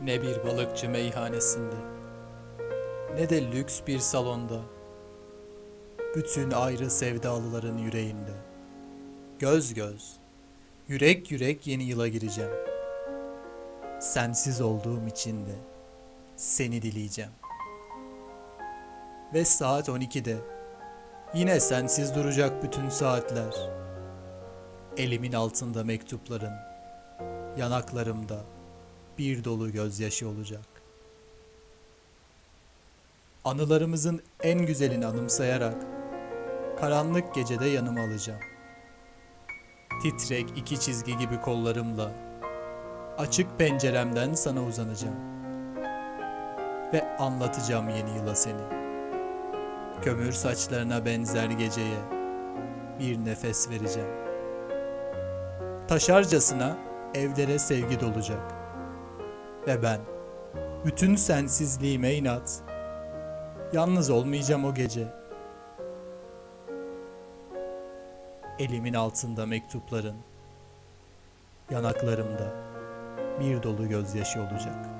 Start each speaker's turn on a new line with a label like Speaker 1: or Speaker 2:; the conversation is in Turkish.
Speaker 1: Ne bir balıkçı meyhanesinde, ne de lüks bir salonda. Bütün ayrı sevdalıların yüreğinde. Göz göz, yürek yürek yeni yıla gireceğim. Sensiz olduğum için de seni dileyeceğim. Ve saat 12'de yine sensiz duracak bütün saatler. Elimin altında mektupların, yanaklarımda bir dolu gözyaşı olacak. Anılarımızın en güzelini anımsayarak karanlık gecede yanıma alacağım. Titrek iki çizgi gibi kollarımla açık penceremden sana uzanacağım. Ve anlatacağım yeni yıla seni. Kömür saçlarına benzer geceye bir nefes vereceğim. Taşarcasına evlere sevgi dolacak. Ve ben bütün sensizliğime inat. Yalnız olmayacağım o gece. Elimin altında mektupların, yanaklarımda bir dolu gözyaşı olacak.''